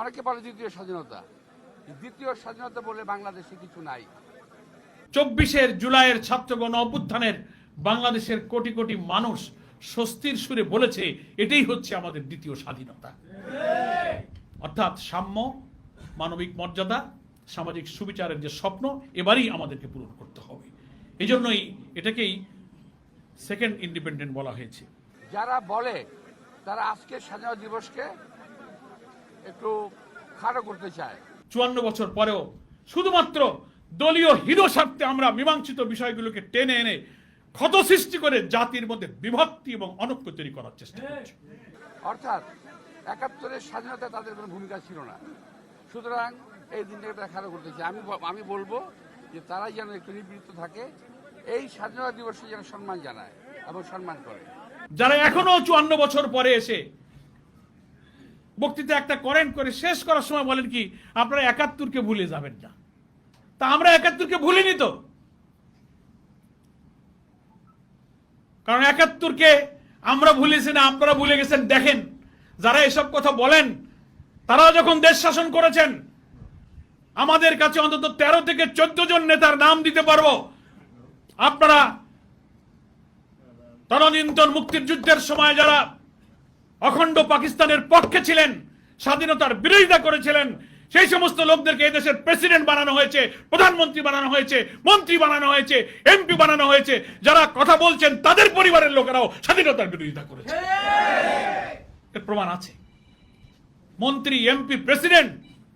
অনেকে বলে দ্বিতীয় স্বাধীনতা। দ্বিতীয় স্বাধীনতা বলে বাংলাদেশে কিছু নাই। চব্বিশের জুলাইয়ের ছাত্রগণ অভ্যুত্থানের বাংলাদেশের কোটি কোটি মানুষ স্বস্তির সুরে বলেছে এটাই হচ্ছে আমাদের দ্বিতীয় স্বাধীনতা। অর্থাৎ সাম্য মানবিক মর্যাদা সামাজিক সুবিচারের যে স্বপ্ন এবারই আমাদেরকে পূরণ করতে হবে। এই জন্যই এটাকেই সেকেন্ড ইন্ডিপেন্ডেন্ট বলা হয়েছে। যারা বলে তারা আজকের স্বাধীনতা দিবসকে একটু খাটো করতে চায়। চুয়ান্ন বছর পরেও শুধুমাত্র দলীয় হিরো স্বার্থে আমরা মীমাংসিত বিষয়গুলোকে টেনে এনে ক্ষত সৃষ্টি করে জাতির মধ্যে বিভক্তি এবং অনৈক্য তৈরি করার চেষ্টা করছি। অর্থাৎ একাত্তরের স্বাধীনতা তাদের কোনো ভূমিকা ছিল না। সুতরাং এই দিনটাকে তারা করতে চায়। আমি আমি বলব যে তারাই যেন একটু নিবৃত্ত থাকে এই স্বাধীনতা দিবসে যেন সম্মান জানায় এবং সম্মান করে। যারা এখনও চুয়ান্ন বছর পরে এসে বক্তৃতা একটা করেন, করে শেষ করার সময় বলেন কি, আপনারা একাত্তরকে ভুলে যাবেন না। তা আমরা একাত্তরকে ভুলিনি তো। কারণ একাত্তরকে আমরা ভুলেছি না, আপনারা ভুলে গেছেন। দেখেন, যারা এসব কথা বলেন তারা যখন দেশ শাসন করেছেন, আমাদের কাছে অন্তত তেরো থেকে চোদ্দ জন নেতার নাম দিতে পারব। আপনারা তদানীন্তন মুক্তির যুদ্ধের সময় যারা অখণ্ড পাকিস্তানের পক্ষে ছিলেন, স্বাধীনতার বিরোধিতা করেছিলেন, সেই সমস্ত লোকদেরকে এই দেশের প্রেসিডেন্ট বানানো হয়েছে, প্রধানমন্ত্রী বানানো হয়েছে, মন্ত্রী বানানো হয়েছে, এমপি বানানো হয়েছে, যারা কথা বলছেন তাদের পরিবারের লোকেরাও স্বাধীনতার বিরোধিতা করেছে। এর প্রমাণ আছে। মন্ত্রী, এমপি, প্রেসিডেন্ট,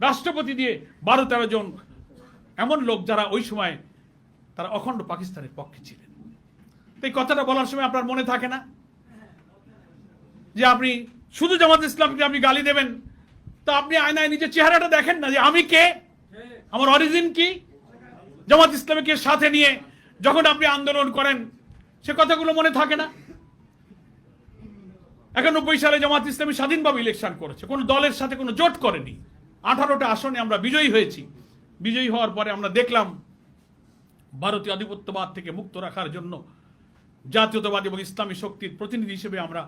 রাষ্ট্রপতি দিয়ে বারো তেরো জন এমন লোক যারা ওই সময় তারা অখণ্ড পাকিস্তানের পক্ষে ছিলেন। এই কথাটা বলার সময় আপনার মনে থাকে না? যে আপনি, শুধু জামাত ইসলামকে আপনি গালি দেবেন, তা আপনি আয়নায় নিজের চেহারাটা দেখেন না যে আমি কে? আমার অরিজিন কি? জামাত ইসলামকে সাথে নিয়ে যখন আপনি আন্দোলন করেন, সে কথাগুলো মনে থাকে না? একানব্বই সালে জামাত ইসলামী স্বাধীনভাবে ইলেকশন করেছে। কোনো দলের সাথে কোনো জোট করেনি। আঠারোটা আসনে আমরা বিজয়ী হয়েছি। বিজয়ী হওয়ার পরে আমরা দেখলাম, ভারতীয় আধিপত্যবাদ থেকে মুক্ত রাখার জন্য জাতীয়তাবাদ এবং ইসলামী শক্তির প্রতিনিধি হিসেবে আমরা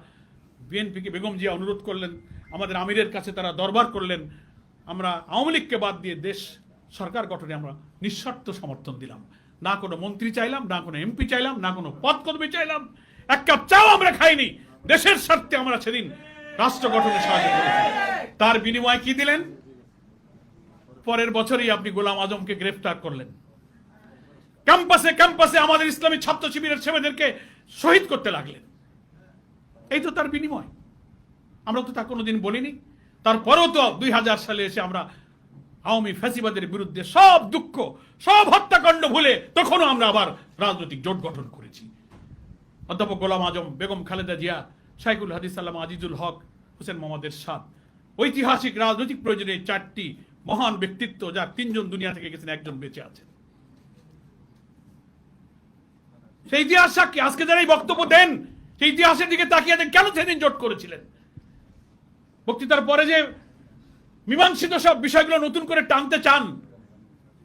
বিএনপিকে বেগম জিয়া অনুরোধ করলেন, আমাদের আমিরের কাছে তারা দরবার করলেন, আমরা আওয়ামী লীগকে বাদ দিয়ে দেশ সরকার গঠনে আমরা নিঃশর্ত সমর্থন দিলাম। না কোনো মন্ত্রী চাইলাম, না কোনো এমপি চাইলাম, না কোনো পদ কর্মী চাইলাম। এক কাপ চাও আমরা খাইনি। দেশের স্বার্থে আমরা সেদিন রাষ্ট্র গঠনে সাহায্য করেছি। তার বিনিময়ে কি দিলেন? পরের বছরই আপনি গোলাম আজমকে গ্রেফতার করলেন। ক্যাম্পাসে ক্যাম্পাসে আমাদের ইসলামী ছাত্র শিবিরের ছেলেদেরকে শহীদ করতে লাগলেন। এই তো তার বিনিময়। আমরা তো তা কোনোদিন বলিনি। তারপরেও তো দুই হাজার সালে এসে আমরা আওয়ামী ফ্যাসিবাদের বিরুদ্ধে সব দুঃখ, সব হত্যাকাণ্ড ভুলে তখনও আমরা আবার রাজনৈতিক জোট গঠন করেছি। অধ্যাপক গোলাম আজম, বেগম খালেদা জিয়া শাইকুল হাদিস সাল্লাম, আজিজুল হক, হোসেন মোহাম্মদের সাদ ঐতিহাসিক রাজনৈতিক প্রয়োজনে চারটি মহান ব্যক্তিত্ব যার তিনজন দুনিয়া থেকে গেছেন, একজন বেঁচে আছেন। সেই ইতিহাস সাক্ষী, আজকে যারা এই বক্তব্য দেন সেই ইতিহাসের দিকে তাকিয়ে দেন কেন সেদিন জোট করেছিলেন? বক্তৃতার পরে যে মীমাংসিত সব বিষয়গুলো নতুন করে টানতে চান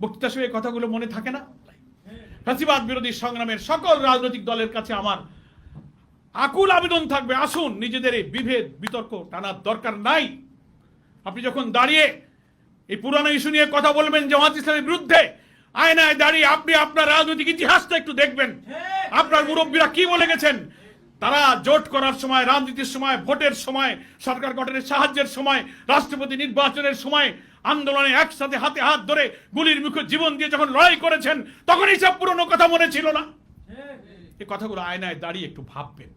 বক্তৃতার এই কথাগুলো মনে থাকে না? ফাঁসিবাদ বিরোধী সংগ্রামের সকল রাজনৈতিক দলের কাছে আমার আকুল আবেদন থাকবে। আসুন নিজেদের এই বিভেদ বিতর্ক টানার দরকার নাই। আপনি যখন দাঁড়িয়ে এই পুরানো ইস্যু নিয়ে কথা বলবেন জামাত ইসলামের বিরুদ্ধে আয়নায় দাঁড়িয়ে আপনি আপনার রাজনৈতিক ইতিহাসটা একটু দেখবেন। আপনার মুরব্বীরা কি বলে গেছেন? তারা জোট করার সময়, রাজনীতির সময়, ভোটের সময়, সরকার গঠনের সাহায্যের সময়, রাষ্ট্রপতি নির্বাচনের সময় আন্দোলনে একসাথে হাতে হাত ধরে গুলির মুখে জীবন দিয়ে যখন লড়াই করেছেন তখন এইসব পুরনো কথা মনে ছিল না। এই কথাগুলো আয়নায় দাঁড়িয়ে একটু ভাববেন।